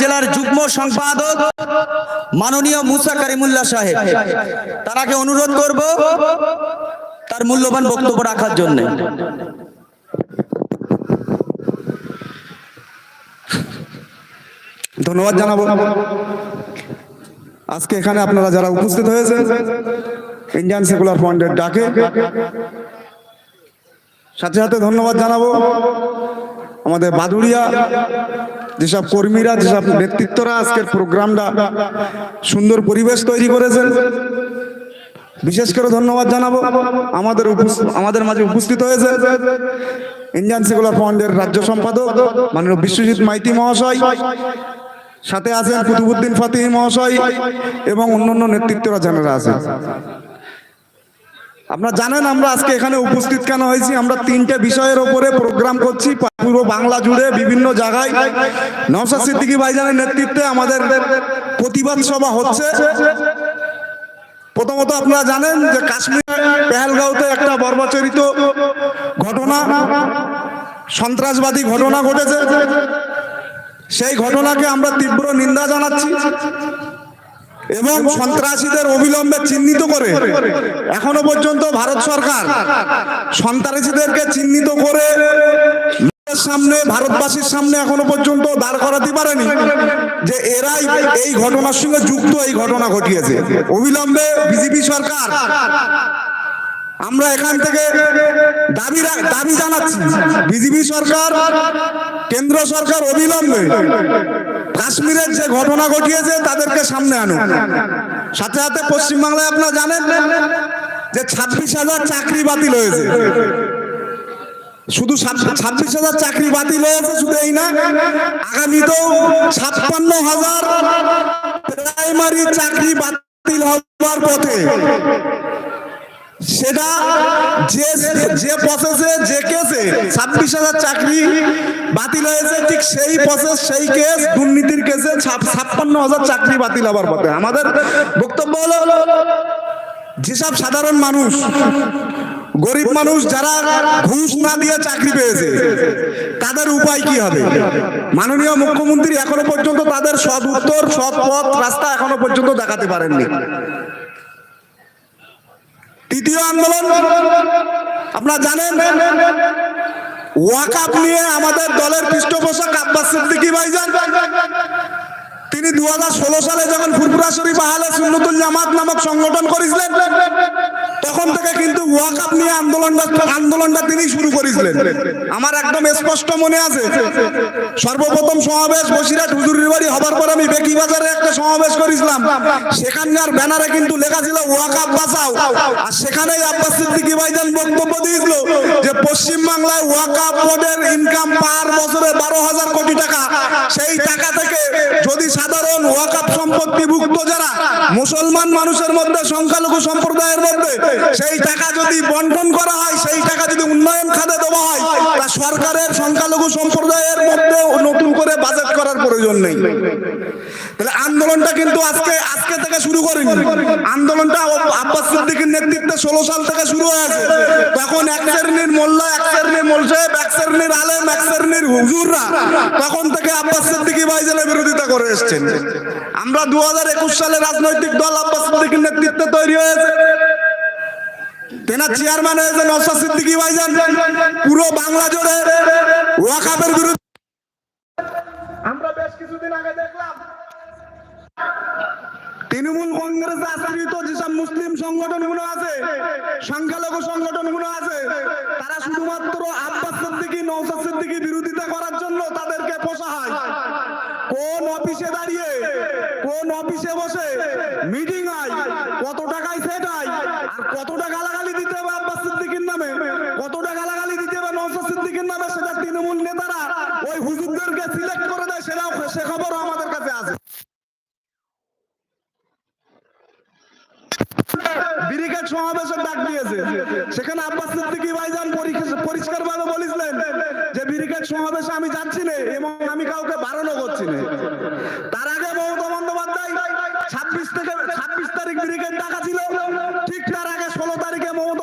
জেলার যুগ্ম সম্পাদক মাননীয় মুসা কারিমুল্লাহ সাহেব। তারাকে অনুরোধ করব তার মূল্যবান বক্তব্য রাখার জন্য। ধন্যবাদ জানাব। আজকে এখানে আপনারা যারা উপস্থিত হয়েছেন ইন্ডিয়ান সেকুলার ফ্রন্টের ডাকে, সাথে সাথে ধন্যবাদ জানাব। আমাদের বাদুড়িয়া, যেসব কর্মীরা, যেসব নেতৃত্বরা আজকের প্রোগ্রামটা সুন্দর পরিবেশ তৈরি করেছেন, বিশেষ করে ধন্যবাদ জানাব আমাদের আমাদের মাঝে উপস্থিত হয়েছে ইন্ডিয়ান সেকুলার ফ্রন্টের রাজ্য সম্পাদক মাননীয় বিশ্বজিৎ মাইতি মহাশয়, সাথে আছেন কুতুবুদ্দিন ফাতিহি মহাশয় এবং অন্যান্য নেতৃত্বরা যারা আছেন। আপনারা জানেন আমরা আজকে এখানে উপস্থিত কেন হয়েছি? আমরা তিনটে বিষয়ের ওপরে প্রোগ্রাম করছি। পুরো বাংলা জুড়ে বিভিন্ন জায়গায় নওশাদ সিদ্দিকী ভাইজানের নেতৃত্বে আমাদের প্রতিবাদ সভা হচ্ছে। প্রথমত আপনারা জানেন যে কাশ্মীর পেহেলগাঁওতে একটা বর্বচরিত ঘটনা, সন্ত্রাসবাদী ঘটনা ঘটেছে। সেই ঘটনাকে আমরা তীব্র নিন্দা জানাচ্ছি এবং সন্ত্রাসীদের অবিলম্বে চিহ্নিত করে এখনও পর্যন্ত ভারত সরকার সন্ত্রাসীদেরকে চিহ্নিত করে সামনে, ভারতবাসীর সামনে এখনও পর্যন্ত দাঁড় করাতে পারেনি যে এরাই এই ঘটনার সঙ্গে যুক্ত এই ঘটনা ঘটিয়েছে। অবিলম্বে বিজেপি সরকার, আমরা এখান থেকে দাবি দাবি জানাচ্ছি, বিজেপি সরকার, কেন্দ্র সরকার অবিলম্বে কাশ্মীরের যে ঘটনা ঘটিয়েছে তাদেরকে সামনে আনুন সাথে সাথে পশ্চিমবাংলায় আপনারা জানেন যে ছাব্বিশ হাজার চাকরি বাতিল হয়েছে। শুধু ছাব্বিশ হাজার চাকরি বাতিল হয়েছে, শুধু এই না, আগামীতেও ছাপ্পান্ন হাজার প্রাইমারি চাকরি বাতিল হওয়ার পথে সেটা যে যে প্রসেসে যে কেসে ছাব্বিশ হাজার চাকরি বাতিল হয়েছে, ঠিক সেই প্রসেস সেই কেস দুর্নীতির কেসে ছাপ্পান্ন হাজার চাকরি বাতিল হবার পথে। আমাদের বক্তব্য হলো, যেসব সাধারণ মানুষ গরিব মানুষ যারা ঘুষ না দিয়ে চাকরি পেয়েছে, তাদের উপায় কি হবে? মাননীয় মুখ্যমন্ত্রী এখনও পর্যন্ত তাদের সৎ উত্তর সৎ পথ, রাস্তা এখনও পর্যন্ত দেখাতে পারেননি। তৃতীয় আন্দোলন, আপনারা জানেন, ওয়াকাপ নিয়ে আমাদের দলের পৃষ্ঠপোষক আব্বাস সিদ্দিকী ভাইজান, তিনি দু হাজার ষোলো সালে যখন ফুরফুরা শরীফ আহলে সুন্নতুল জামাত নামক সংগঠন করেছিলেন তখন থেকে কিন্তু ওয়াকাপ নিয়ে আন্দোলনটা আন্দোলনটা তিনি শুরু করেছিলেন। আমার একদম স্পষ্ট মনে আছে, সর্বপ্রথম সমাবেশ বসিরাট হুজুরের বাড়ি হবার পর আমি বেকি বাজারে একটা সমাবেশ করেছিলাম। সেখানকার ব্যানারে কিন্তু লেখা ছিল, ওয়াকাপ বাঁচাও। আর সেখানেই আব্বাস সিদ্দিকী ভাইজান বক্তব্য দিয়েছিল যে পশ্চিম বাংলায় ওয়াকাপ বোর্ডের ইনকাম পার বছরে বারো হাজার কোটি টাকা। সেই টাকা থেকে যদি সাধারণ ওয়াকাপ সম্পত্তিভুক্ত যারা, মুসলমান মানুষের মধ্যে, সংখ্যালঘু সম্প্রদায়ের মধ্যে সেই টাকা যদি বন্টন করা হয় সেই টাকা যদি উন্নয়ন খাতে দেওয়া হয় তা সরকারের সংখ্যালঘু সম্প্রদায়ের মধ্যে নতুন করে বাজেট করার প্রয়োজন নেই। তাহলে আন্দোলনটা কিন্তু আজকে আজকে থেকে শুরু করিনি। আন্দোলনটা আব্বাস সিদ্দিকীর নেতৃত্বে ষোলো সাল থেকে শুরু হয়েছে। তখন এক শ্রেণির মোল্লা এক শ্রেণির মোল সাহেব এক শ্রেণির আলেম এক শ্রেণির হুজুররা তখন থেকে আব্বাস সিদ্দিকী ভাইজানের বিরোধিতা করে এসছেন। আমরা দু হাজার একুশ সালে রাজনৈতিক দল আব্বাস সিদ্দিকীর নেতৃত্বে তৈরি হয়েছে। তেনার চেয়ারম্যান হয়েছে নওশাদ সিদ্দিকী ভাইজান পুরো বাংলা জুড়ে ওয়াকাবের বিরুদ্ধে। আমরা বেশ কিছুদিন আগে দেখলাম তৃণমূল কংগ্রেস আশ্রিত যেসব মুসলিম সংগঠনগুলো আছে সংখ্যালঘু সংগঠনগুলো আছে তারা শুধুমাত্র আব্বাস সিদ্দিকী নৌসাদ সিদ্দিকী বিরোধিতা করার জন্য তাদেরকে পোষা হয়। কোন অফিসে দাঁড়িয়ে, কোন অফিসে বসে মিটিং হয়, কত টাকায় সেট হয়, আর কতটা গালাগালি দিতে হবে আব্বাস সিদ্দিকীর নামে? কতটা গালাগালি দিতে হবে নৌসাদ সিদ্দিকীর নামে? সেটা তৃণমূল নেতারা ওই হুজুরদেরকে সিলেক্ট করে দেয়, সেটাও সে খবরও আমাদের কাছে আছে। ব্রিগেড সমাবেশের ডাক দিয়েছে। সেখানে আব্বাস সিদ্দিকী ভাইজান পরিষ্কার ভাবে বলেছিলেন যে ব্রিগেড সমাবেশে আমি যাচ্ছি না এবং আমি কাউকে বারণ করছি না তার আগে মমতা বন্দ্যোপাধ্যায় ছাব্বিশ থেকে ছাব্বিশ তারিখ ব্রিগেড ডাকা ছিল ঠিক তার আগে ষোলো তারিখে মমতা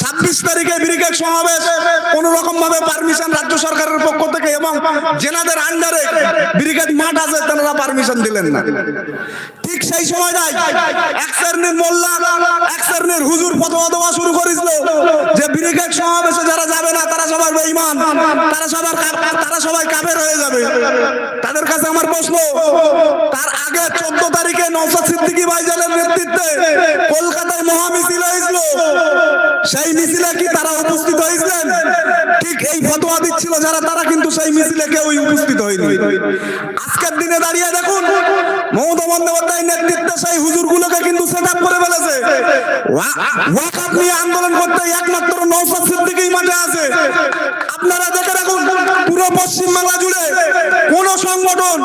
ছাব্বিশ তারিখে ব্রিগেড সমাবেশ কোন রকম ভাবে পারমিশন রাজ্য সরকারের পক্ষ থেকে এবং জেনাদের আন্ডারে ব্রিগেড মাঠ আছে, তারা পারমিশন দিলেন না। ঠিক সেই সময় এক শ্রেণির মোল্লা, এক শ্রেণির হুজুর ফতোয়া দেওয়া শুরু করেছিল যে ব্রিগেড সমাবেশে যারা যাবে না, তারা বেঈমান, তারা সবার তারা সবাই কাফের হয়ে যাবে। তাদের কাছে আমার প্রশ্ন, তার আগে চোদ্দ তারিখে নৌসাদ সিদ্দিকী ভাইজানের নেতৃত্বে কলকাতায় মহা মিছিল হয়েছিল, সেই মিছিলে কি তারা উপস্থিত হয়েছিলেন ঠিক এই ফতোয়া দিচ্ছিল যারা, তারা কিন্তু সেই মিছিলে কেউই উপস্থিত হয়নি। আজকের দিনে দাঁড়িয়ে দেখুন মমতা বন্দ্যোপাধ্যায় নেতৃত্বে সেই হুজুরগুলোকে কিন্তু সেট আপ করে ফেলেছে। নিয়ে আন্দোলন করতে একমাত্র নৌসাদ সিদ্দিকী মাঠে আছে। আপনারা দেখে রাখুন, পুরো পশ্চিম বাংলা জুড়ে কোন সংগঠন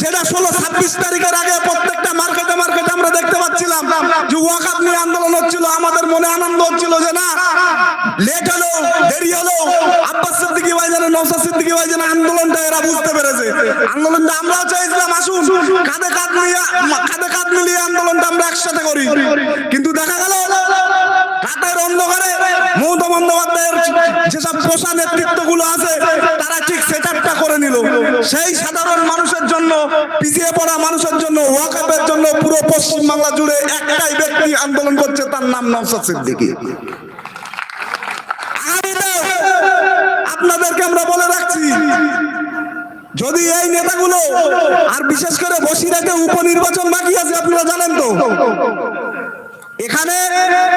যেটা ষোলো ছাব্বিশ তারিখের আগে প্রত্যেকটা মার্কেটে মার্কেটে আমরা দেখতে পাচ্ছিলাম যে ওয়াকআপ নিয়ে আন্দোলন হচ্ছিল, আমাদের মনে আনন্দ হচ্ছিল যে না লেট হলো, দেরি হলো, আব্বাস সিদ্দিকী ভাই যেন নৌসাদ সিদ্দিকী ভাই যেন আন্দোলনটা এরা বুঝতে পেরেছে। আন্দোলনটা আমরাও চাইছিলাম, আসুন, কাঁধে কাঁধ মিলিয়ে কাঁধে কাঁধ মিলিয়ে আন্দোলনটা আমরা একসাথে করি। কিন্তু দেখা গেল, রাতের অন্ধকারে মমতা বন্দ্যোপাধ্যায়ের যেসব পোষা নেতৃত্বগুলো আছে, তারা ঠিক সেটআপটা করে নিল। সেই সাধারণ মানুষের জন্য, পিছিয়ে পড়া মানুষের জন্য ওয়াকাপের জন্য পুরো পশ্চিম বাংলা জুড়ে একটাই ব্যক্তি আন্দোলন করছে, তার নাম নওশাদ সিদ্দিকী। আপনাদেরকে আমরা বলে রাখছি যদি এই নেতাগুলো আর বিশেষ করে বসিরাতে উপনির্বাচন বাকি আছে, আপনারা জানেন তো। এখানে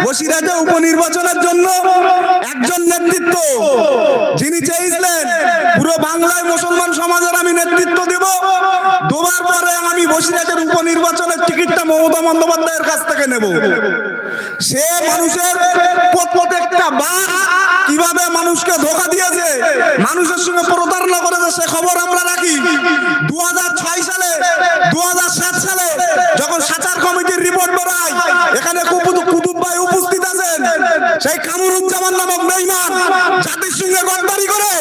বসিরহাটে উপনির্বাচনের জন্য একজন নেতৃত্ব, যিনি চেয়েছিলেন, পুরো বাংলায় মুসলমান সমাজের আমি নেতৃত্ব দেব। দুবার পরে আমি বসিরহাটের উপনির্বাচনের টিকিটটা মমতা বন্দ্যোপাধ্যায়ের কাছ থেকে নেব। সে মানুষের প্রত্যেকটা বার কীভাবে মানুষকে ধোকা দিয়েছে? মানুষের সঙ্গে প্রতারণা করেছে, সে খবর আমরা রাখি। দু সালে দু সালে যখন সাচার কমিটির রিপোর্ট বেরোয়, এখানে কুতুব ভাই উপস্থিত আছেন। সেই কামরুজ্জামান নামক বেঈমান জাতির সঙ্গে গদ্দারি করে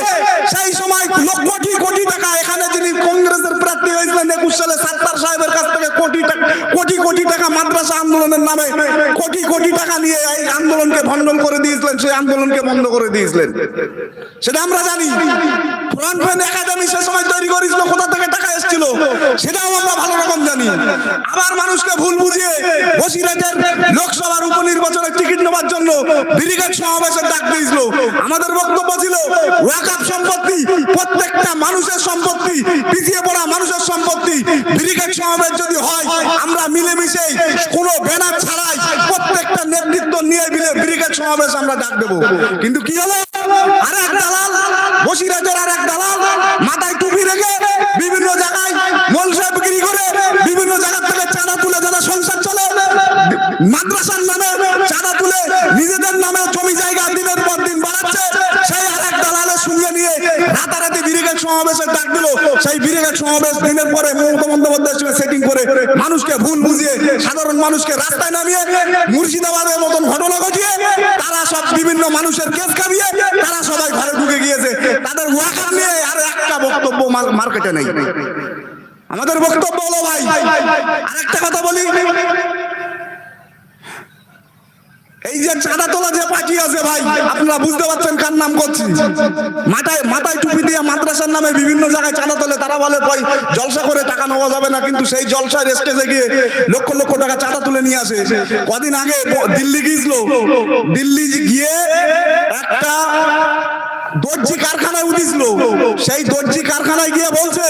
সেই সময় কোটি কোটি টাকা এখানে যিনি কংগ্রেসের প্রার্থী হয়েছিলেন একুশ সালে সাত্তার সাহেবের কাছ থেকে কোটি কোটি কোটি টাকা মাদ্রাসা আন্দোলনের নামে কোটি কোটি টাকা নিয়ে এই আন্দোলনকে ভণ্ডন সেই আন্দোলনকে বন্ধ করে দিয়েছিলেন। সেটা আমরা জানি। ফ্রন্ট পেন একাডেমি সে সময় তৈরি করেছিল, কোথা থেকে টাকা এসেছিল, সেটাও আমরা ভালো রকম জানি। আবার মানুষকে ভুল বুঝিয়ে বসিরহাটের লোকসভার টিকিট জন্য সমাবেশের ডাক দিয়েছিল। আমাদের বক্তব্য ছিল সম্পত্তি, প্রত্যেকটা মানুষের সম্পত্তি, পিছিয়ে পড়া মানুষের সম্পত্তি, ব্রিগেড সমাবেশ যদি হয়, আমরা মিলেমিশে কোনো ব্যানার ছাড়াই সমাবেশ আমরা ডাক দেবো। কিন্তু কি হলো? আর এক দালাল বসিরহাটের আর এক দালাল মাথায় টুপি রেখে বিভিন্ন জায়গায় মলসা বিক্রি করে বিভিন্ন জায়গা থেকে চাঁদা তুলে যারা সংসার চলে। মাদ্রাসার নামে চাঁদা তুলে নিজেদের নামে জমি জায়গা দিনের পর দিন বাড়াচ্ছে। সেই আর এক দালালের সঙ্গে নিয়ে রাতারাতি ব্রিগেড সমাবেশের ডাক দিল। সেই ব্রিগেড সমাবেশ দিনের পরে মমতা বন্দ্যোপাধ্যায়ের সঙ্গে সেটিং করে মানুষকে ভুল বুঝিয়ে, সাধারণ মানুষকে রাস্তায় মার্কেটে নেই। আমাদের বক্তব্য হলো ভাই, আরেকটা কথা বলি। এই যে চাঁদা তোলা যে পার্টি আছে ভাই, আপনারা বুঝতে পারছেন কার নাম করছি? মাথায় মাথায় টুপি দিয়ে মাদ্রাসার নামে বিভিন্ন জায়গায় চাঁদা তোলে, তারা বলে ভাই জলসা করে টাকা নেওয়া যাবে না। কিন্তু সেই জলসার স্টেজে গিয়ে লক্ষ লক্ষ টাকা চাঁদা তুলে নিয়ে আসে। কদিন আগে দিল্লি গিয়েছিল। দিল্লি গিয়ে একটা দর্জি কারখানায় উঠেছিল সেই দর্জি কারখানায় গিয়ে বলছে,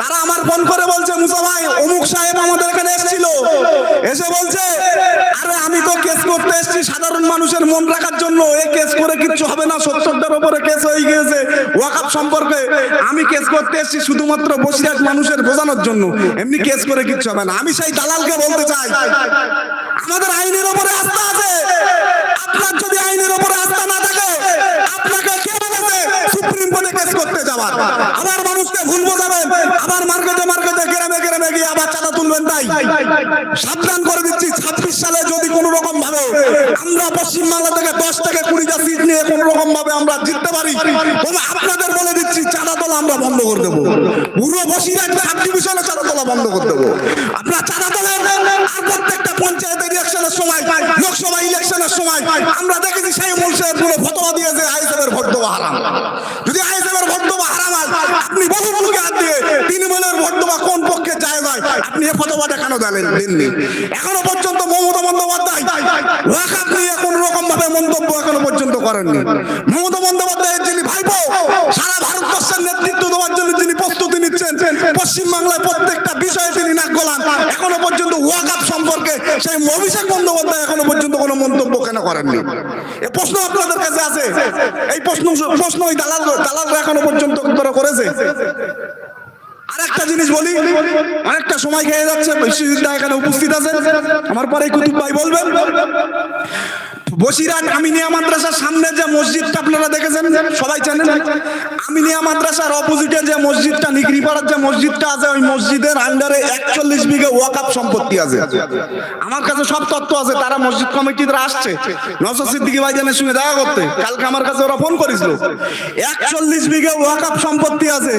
তারা আমার ফোন করে বলছে, মুসা ভাই, অমুক সাহেব আমাদের এখানে এসেছিল। এসে বলছে, আরে আমি তো কেস করতে এসেছি সাধারণ মানুষের মন রাখার জন্য। এই কেস করে কিচ্ছু হবে না সত্তরটার উপরে কেস হয়ে গিয়েছে ওয়াকাপ সম্পর্কে। আমি কেস করতে এসেছি শুধুমাত্র বসিরহাট মানুষের বোঝানোর জন্য। এমনি কেস করে কিচ্ছু হবে না। আমি সেই দালালকে বলতে চাই, আমাদের আইনের উপরে আস্থা যাওয়ার আবার মানুষকে ভুল বোঝাবেন। আবার মার্কেটে মার্কেটে গ্রামে গ্রামে গিয়ে আবার চাঁদা তুলবেন তাই। সাবধান করে দিচ্ছি। ছাব্বিশ সালে যদি কোনো রকম ভাবে আমরা পশ্চিম বাংলা থেকে দশ থেকে কুড়িটা সিট নিয়ে কোনো রকম ভাবে আমরা জিততে পারি তবে আপনাদের বলে দিচ্ছি চাঁদা তোলা আমরা বন্ধ করে দেবো। পুরো বসিরহাট সাব ডিভিশনে চাঁদা তোলা বন্ধ করে দেবো। আপনারা চাঁদা তোলেন। আর প্রত্যেকটা পঞ্চায়েতের ইলেকশনের সময় লোকসভা ইলেকশনের সময় আমরা দেখেছি সেই মূলসের পুরো ফতোয়া দিয়েছে আইসেবের ভোট দেওয়া হারাম। এ ফতোয়াটা কেন দেন দেননি। এখনও পর্যন্ত মমতা বন্দ্যোপাধ্যায় ওয়াকাপ নিয়ে কোন রকম ভাবে মন্তব্য এখনও পর্যন্ত করেননি। মমতা বন্দ্যোপাধ্যায়ের যিনি ভাইপো, সারা ভারতবর্ষের নেতৃত্ব দেওয়ার জন্য যিনি প্রস্তুতি নিচ্ছেন পশ্চিম বাংলায় প্রত্যেকটা বিষয়ে তিনি নাক গলান। এখনও পর্যন্ত ওয়াকাপ সম্পর্কে সেই অভিষেক বন্দ্যোপাধ্যায় এখনও পর্যন্ত কোনো মন্তব্য কেন করেননি? এ প্রশ্ন আপনাদের কাছে আছে? এই প্রশ্ন প্রশ্ন ওই দালাল দালালরা এখনও পর্যন্ত করেছে? আরেকটা জিনিস বলি অনেকটা সময় খেয়ে যাচ্ছে বিশ্বজিৎ এখানে উপস্থিত আছেন আমার পরে কুতুব ভাই বলবেন বসিরহাট আমিনিয়া মাদ্রাসার সামনে যে মসজিদটা আপনারা দেখেছেন, সবাই জানেন আমিনিয়া মাদ্রাসার অপোজিটে যে মসজিদটা, নিগরিপাড়ার যে মসজিদটা আছে, ওই মসজিদের আন্ডারে একচল্লিশ বিঘে ওয়াকাপ সম্পত্তি আছে। আমার কাছে সব তথ্য আছে, তারা মসজিদ কমিটিরা আসছে। নজর সিদ্দিকি ভাইজানের সঙ্গে দেখা করতে। কালকে আমার কাছে ওরা ফোন করেছিল। একচল্লিশ বিঘে ওয়াকাপ সম্পত্তি আছে।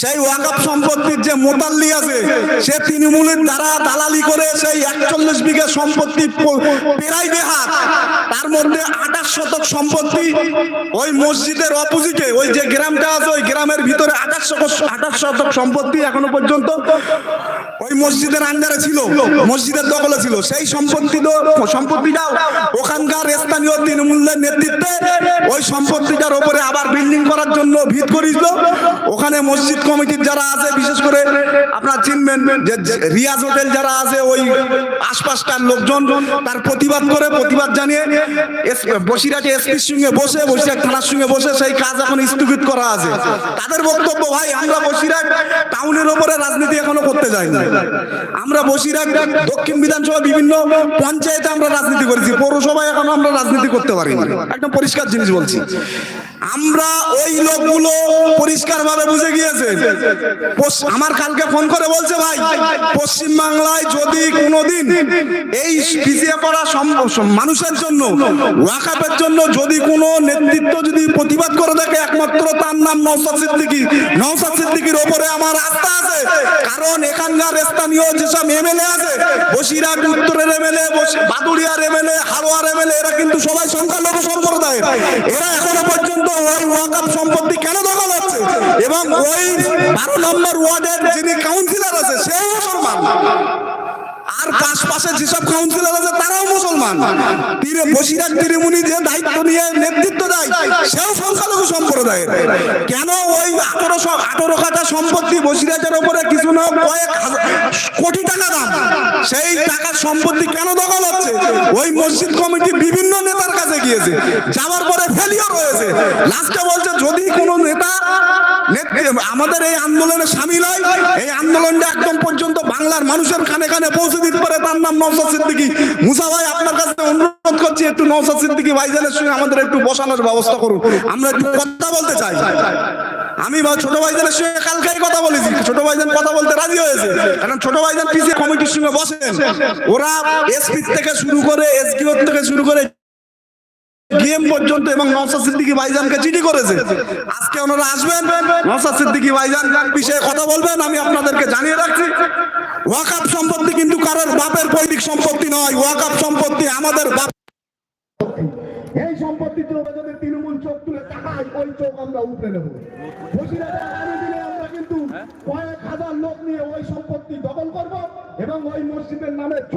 সেই ওয়াকাপ সম্পত্তির যে মোতাল্লি আছে, সে তৃণমূলের দ্বারা দালালি করে সেই একচল্লিশ বিঘা সম্পত্তি পেরাই বেহাত তার মধ্যে আঠাশ শতক সম্পত্তি ওই মসজিদের অপোজিটে, ওই যে গ্রামটা আছে, ওই গ্রামের ভিতরে আঠাশ আঠাশ শতক সম্পত্তি এখনও পর্যন্ত ওই মসজিদের আন্ডারে ছিল, মসজিদের দখলে ছিল। সেই সম্পত্তি তো সম্পত্তিটাও ওখানকার স্থানীয় তৃণমূলের নেতৃত্বে ওই সম্পত্তিটার ওপরে আবার বিল্ডিং করার জন্য ভিত করেছিল। ওখানে মসজিদ কমিটির যারা আছে, বিশেষ করে আপনারা চিনবেন যে রিয়াজ হোটেল যারা আছে, ওই আশপাশটার লোকজন তার প্রতিবাদ করে, প্রতিবাদ জানিয়ে বসিরহাটে এসপির সঙ্গে বসে, বসিরহাট থানার সঙ্গে বসে সেই কাজ এখন স্থগিত করা আছে। তাদের বক্তব্য, ভাই, আমরা বসিরহাট টাউনের ওপরে রাজনীতি এখনও করতে যাইনি। আমরা বসিরহাট দক্ষিণ বিধানসভা বিভিন্ন পঞ্চায়েতে আমরা রাজনীতি করেছি। পৌরসভায় এখন আমরা রাজনীতি করতে পারিনি। একদম পরিষ্কার জিনিস বলছি। আমরা ওই লোকগুলো পরিষ্কার ভাবে বুঝে গিয়েছে। আমার কালকে ফোন করে বলছে, ভাই পশ্চিম বাংলায় যদি কোনোদিন এই পিছিয়ে পড়া মানুষের জন্য, ওয়াকাপের জন্য যদি কোনো নেতৃত্ব যদি প্রতিবাদ করে থাকে একমাত্র তার নাম নৌসাদ সিদ্দিকি। নৌসাদ সিদ্দিকির ওপরে আমার আস্থা আছে। কারণ এখানকার স্থানীয় যেসব এমএলএ আছে, বসিরহাট উত্তরের এমএলএ বাদুড়িয়ার এমএলএ হারোয়ার এমএলএ, এরা কিন্তু সবাই সংখ্যালঘু সম্প্রদায়ের। এরা এখনও পর্যন্ত ওই ওয়াকাপ সম্পত্তি কেন দখল হচ্ছে? এবং ওই বারো নম্বর ওয়ার্ডের যিনি কাউন্সিলর আছে আর পাশ পাশে যেসব কাউন্সিলর আছে, তারাও মুসলমান। তীরে বসিরহাট তিরিমুনি যে দায়িত্ব নিয়ে নেতৃত্ব দেয়, সেও সংখ্যালঘু সম্প্রদায়ের। কেন ওই আঠারোশো আঠারো কাঠা সম্পত্তি বসিরহাটের উপরে কিছু না কয়েক কোটি টাকা দাম। সেই টাকার সম্পত্তি কেন দখল হচ্ছে? ওই মসজিদ কমিটি বিভিন্ন নেতার কাছে গিয়েছে। যাওয়ার পরে ফেলিওর হয়েছে। লাস্টে বলছে, যদি কোনো নেতা আমাদের এই আন্দোলনে সামিল হয়, এই আন্দোলনটা একদম পর্যন্ত বাংলার মানুষের খানে খানে পৌঁছে দিতে পারে। তার নাম নওসাদ সিদ্দিকী। মুসা ভাই, আপনার কাছে অনুরোধ করছি, একটু নওসাদ সিদ্দিকী ভাইজানের সঙ্গে আমাদের একটু বসানোর ব্যবস্থা করুন। আমরা একটু কথা বলতে চাই। আমি ছোট ভাইজানের সঙ্গে কালকেই কথা বলেছি। ছোট ভাইজান কথা বলতে রাজি হয়েছে। কারণ ছোট ভাইজান পিসি কমিটির সঙ্গে বসেন। ওরা এসপি থেকে শুরু করে এসকিউ থেকে শুরু করে ডিএম পর্যন্ত এবং নওসাদ সিদ্দিকী ভাইজানকে চিঠি করেছে। আজকে ওনারা আসবেন নওসাদ সিদ্দিকী ভাইজান বিষয়ে কথা বলবেন, আমি আপনাদেরকে জানিয়ে রাখছি ওয়াকাপ সম্পত্তি কিন্তু কারোর বাপের পৈতৃক সম্পত্তি নয় ওয়াকাপ সম্পত্তি আমাদের বাপ এই সম্পত্তির উপরে যদি তৃণমূল চোখ তুলে তাকায় ওই চোখ আমরা উপরে নেব। আমরা কিন্তু কয়েক হাজার লোক নিয়ে ওই সম্পত্তি দখল করব এবং ওই মসজিদের নামে